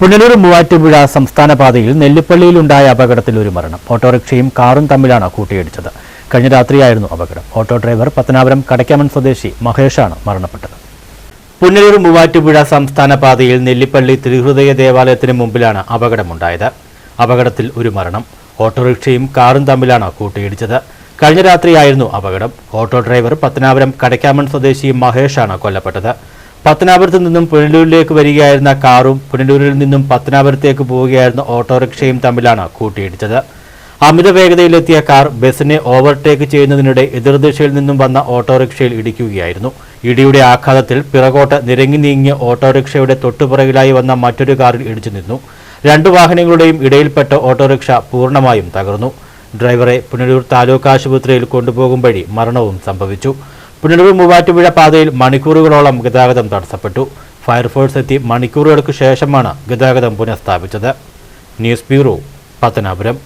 പുനലൂർ മൂവാറ്റുപുഴ സംസ്ഥാന പാതയിൽ നെല്ലിപ്പള്ളിയിലുണ്ടായ അപകടത്തിൽ ഒരു മരണം. ഓട്ടോറിക്ഷയും കാറും തമ്മിലാണ് കൂട്ടിയിടിച്ചത്. കഴിഞ്ഞ രാത്രിയായിരുന്നു അപകടം. ഓട്ടോ ഡ്രൈവർ പത്തനാപുരം കടയ്ക്കാമൺ സ്വദേശി മഹേഷാണ് മരണപ്പെട്ടത്. പുനലൂർ മൂവാറ്റുപുഴ സംസ്ഥാന പാതയിൽ നെല്ലിപ്പള്ളി ത്രിഹൃദയ ദേവാലയത്തിന് മുമ്പിലാണ് അപകടമുണ്ടായത്. അപകടത്തിൽ ഒരു മരണം. ഓട്ടോറിക്ഷയും കാറും തമ്മിലാണ് കൂട്ടിയിടിച്ചത്. കഴിഞ്ഞ രാത്രിയായിരുന്നു അപകടം. ഓട്ടോ ഡ്രൈവർ പത്തനാപുരം കടയ്ക്കാമൺ സ്വദേശി മഹേഷാണ് കൊല്ലപ്പെട്ടത്. പത്തനാപുരത്ത് നിന്നും പുനലൂരിലേക്ക് വരികയായിരുന്ന കാറും പുനലൂരിൽ നിന്നും പത്തനാപുരത്തേക്ക് പോവുകയായിരുന്ന ഓട്ടോറിക്ഷയും തമ്മിലാണ് കൂട്ടിയിടിച്ചത്. അമിത വേഗതയിലെത്തിയ കാർ ബസിനെ ഓവർടേക്ക് ചെയ്യുന്നതിനിടെ എതിർദിശയിൽ നിന്നും വന്ന ഓട്ടോറിക്ഷയിൽ ഇടിക്കുകയായിരുന്നു. ഇടിയുടെ ആഘാതത്തിൽ പിറകോട്ട് നിരങ്ങി നീങ്ങിയ ഓട്ടോറിക്ഷയുടെ തൊട്ടുപിറകിലായി വന്ന മറ്റൊരു കാറിൽ ഇടിച്ചു നിന്നു. രണ്ടു വാഹനങ്ങളുടെയും ഇടയിൽപ്പെട്ട ഓട്ടോറിക്ഷ പൂർണമായും തകർന്നു. ഡ്രൈവറെ പുനലൂർ താലൂക്ക് ആശുപത്രിയിൽ കൊണ്ടുപോകും വഴി മരണവും സംഭവിച്ചു. പുനലൂർ മൂവാറ്റുപുഴ പാതയിൽ മണിക്കൂറുകളോളം ഗതാഗതം തടസ്സപ്പെട്ടു. ഫയർഫോഴ്സ് എത്തി മണിക്കൂറുകൾക്ക് ശേഷമാണ് ഗതാഗതം പുനഃസ്ഥാപിച്ചത്. News bureau Pathanapuram.